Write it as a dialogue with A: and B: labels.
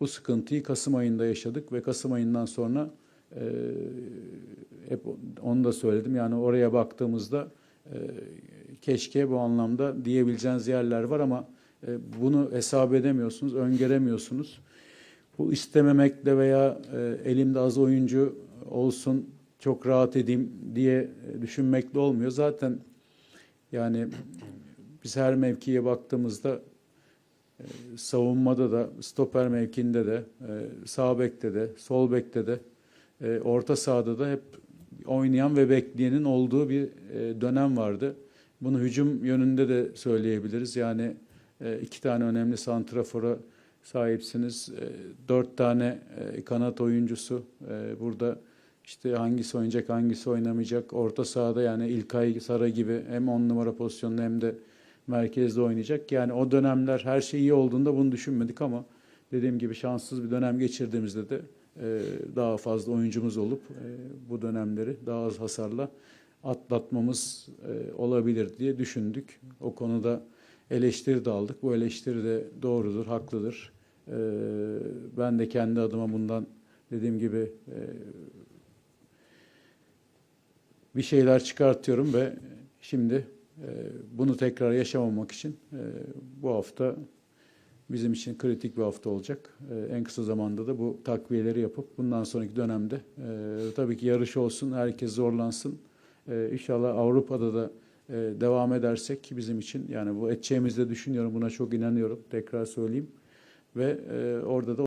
A: bu sıkıntıyı Kasım ayında yaşadık ve Kasım ayından sonra e, hep onu da söyledim. Yani oraya baktığımızda e, keşke bu anlamda diyebileceğiniz yerler var ama e, bunu hesap edemiyorsunuz, öngöremiyorsunuz. Bu istememekle veya e, elimde az oyuncu olsun, çok rahat edeyim diye düşünmekle olmuyor. Zaten yani biz her mevkiye baktığımızda savunmada da, stoper mevkinde de, e, sağ bekte de, sol bekte de, e, orta sahada da hep oynayan ve bekleyenin olduğu bir e, dönem vardı. Bunu hücum yönünde de söyleyebiliriz. Yani iki tane önemli santrafora sahipsiniz. Dört tane kanat oyuncusu burada işte hangisi oynayacak hangisi oynamayacak. Orta sahada yani İlkay Sara gibi hem on numara pozisyonunda hem de merkezde oynayacak. Yani o dönemler her şey iyi olduğunda bunu düşünmedik ama dediğim gibi şanssız bir dönem geçirdiğimizde de e, daha fazla oyuncumuz olup e, bu dönemleri daha az hasarla atlatmamız e, olabilir diye düşündük. O konuda eleştiri de aldık. Bu eleştiri de doğrudur, haklıdır. E, ben de kendi adıma bundan dediğim gibi e, bir şeyler çıkartıyorum ve şimdi bunu tekrar yaşamamak için e, bu hafta bizim için kritik bir hafta olacak. E, en kısa zamanda da bu takviyeleri yapıp bundan sonraki dönemde e, tabii ki yarış olsun, herkes zorlansın. E, inşallah Avrupa'da da e, devam edersek bizim için yani bu edeceğimizi de düşünüyorum. Buna çok inanıyorum. Tekrar söyleyeyim. Ve orada da